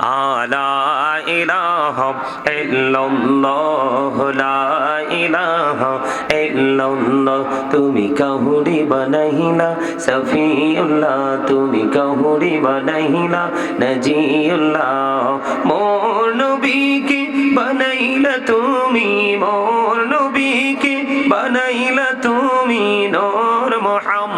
আলা ইলাহা ইল্লাল্লাহ লা ইলাহা ইল্লাল্লাহ। তুমি কাহুরি বানাইলা সফিউল্লাহ। তুমি কাহুরি বানাইলা নজিউল্লাহ। মোর নবীকে বানাইলা তুমি, মোর নবীকে বানাইলা তুমি, নূর মুহাম্মদ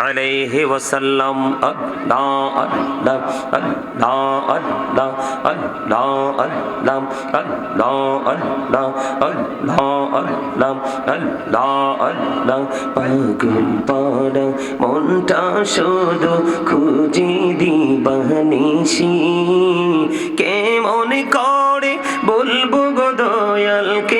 عليه وسلم পাগল পাড়া মনটা শুধু খুঁজে দিবানিসি কেমন করে বলব গো দয়ালকে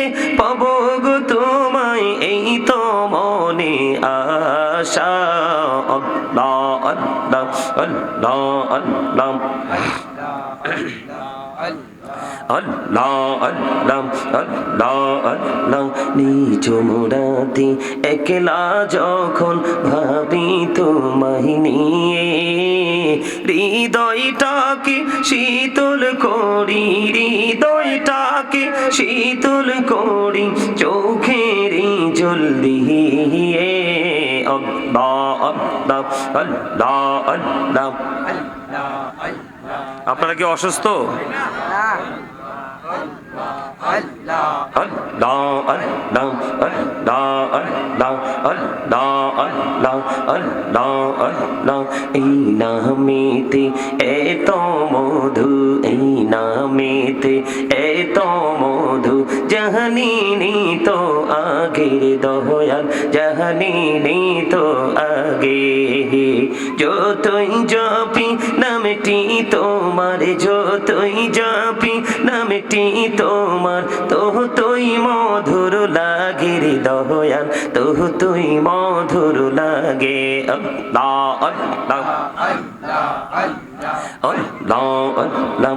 আল্লাহ আল্লাহ আল্লাহ আল্লাহ নিজ মোরাতে একলা যখন ভাবি তোমায় নিয়ে, হৃদয়টাকে শীতল করি, হৃদয়টাকে শীতল করি, চোখের জল দিয়ে আপনারা কি অসুস্থ? এই নামেতে এত মধু এই নামেতে এত মধু। জাহানিনি তো আগের দয়াল, জাহানিনি তো আগে। যতই জপি, নামটি তোমার, যতই জপি, নামটি তোমার তুই মধুর লাগে রে দয়াল তহু তুই মধুর লাগে। আল্লাহ আল্লাহ আল্লাহ আল্লাহ। আল্লাহ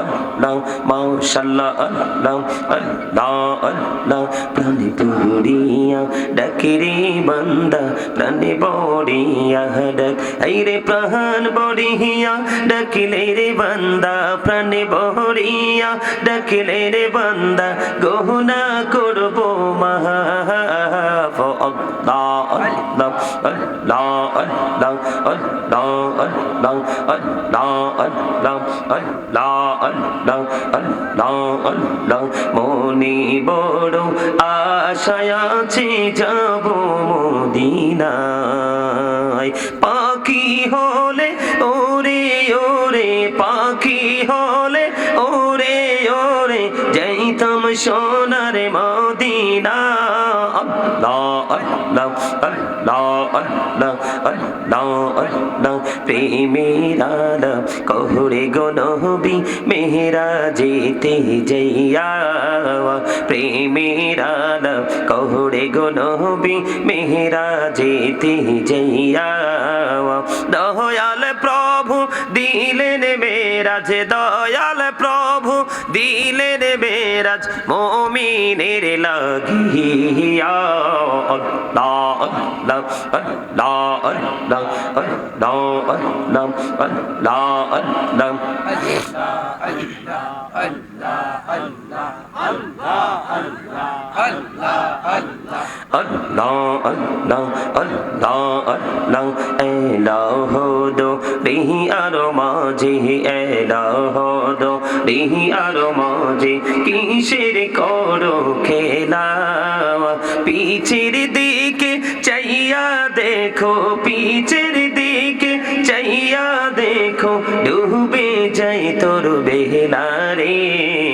আল্লাহ মাশাল্লাহ আল্লাহ আল্লাহ আল্লাহ প্রাণে পড়িয়া ডাকে রে বান্দা প্রাণে বড়িয়া ডাক এই করব মহা আল্লাহ আল্লাহ মনি বড় আশায় আছে যাব মদিনায়। পাখি হলে, ওরে ওরে, পাখি হলে, ওরে ওরে, যাইতাম সোনার মদিনায়। প্রেমেরাল কহরে গনবি মেহরা যেতে যাইয়া প্রেমেরাল কহরে গনবি মেহরা যেতে যাইয়া দয়াল প্রভু দিলেন মেরাজ দয়াল প্রভু। দিলের বেরাজ মমিনের লাগিয়া এলাহ দো রিহি আর মাঝে এলাহ দো রিহি আর মাঝে কিসের করো খেলা? পিছের দিকে চাইয়া দেখো পিছের দিকে চাইয়া দেখো, ডুবে যাই তোর বেহলা রে।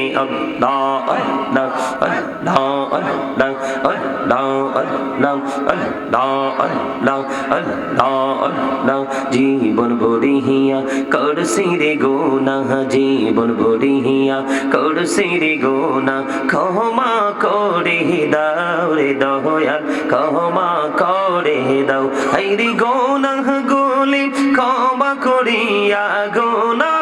জীবন বরিহিয়া করসি রে গোনা জীবন বরিহিয়া করসি রে গোনা ক্ষমা করে দাও রে দয়াল ক্ষমা করে দাও রে গোনা গোলে ক্ষমা করিয়া গোনা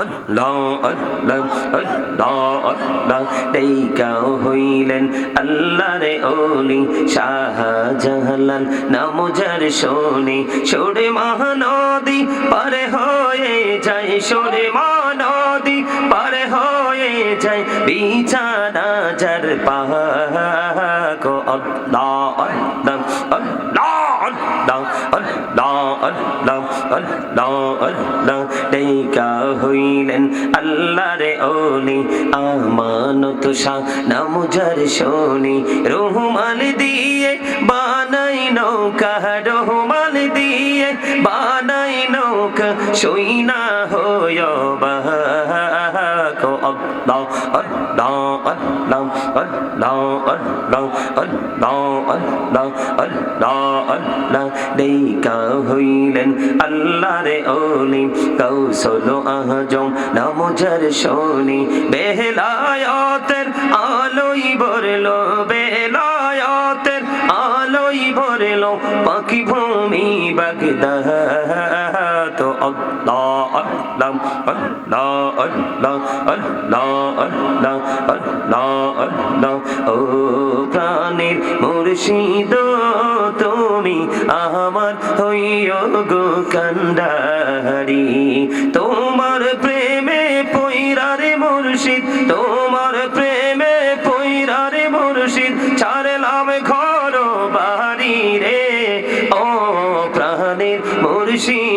আল্লাহ আল্লাহ আল্লাহ দেইকাও হইলেন আল্লাহ রে ওলি শাহজাহালাল নামজার শোনে। সরে মহানদী, পারে হয়ে যায় সরে মহানদী, পারে হয়ে যায়, বিছানা যার আল্লাহ আল্লাহ আল্লাহ আল্লাহ হইলেন আল্লাহ রে ওলি আমানত শাহ নামুজার শোনি। রহমান দিয়ে বানাই নৌকা, রহমান দিয়ে বানাই নৌকা শোনা হয় আল্লাহ দেইকা হইলেন আল্লাহ রে ওলি কৌশল আহজম নামজার শোনি বেলায়তের আলোই ভরলো বেলায়তের আলোই ভরলো পাখি ভূমি বাগদা আল্লাহ আল্লাহ আল্লাহ আল্লাহ আল্লাহ ও প্রাণের মুর্শিদ তুমি আমার হইয় গো কান্ডারি। তোমার প্রেমে পৈরারে মুর্শিদ, তোমার প্রেমে পৈরারে মুর্শিদ, ছাড়লাম ঘর বাড়ি রে। ও প্রাণের মুর্শিদ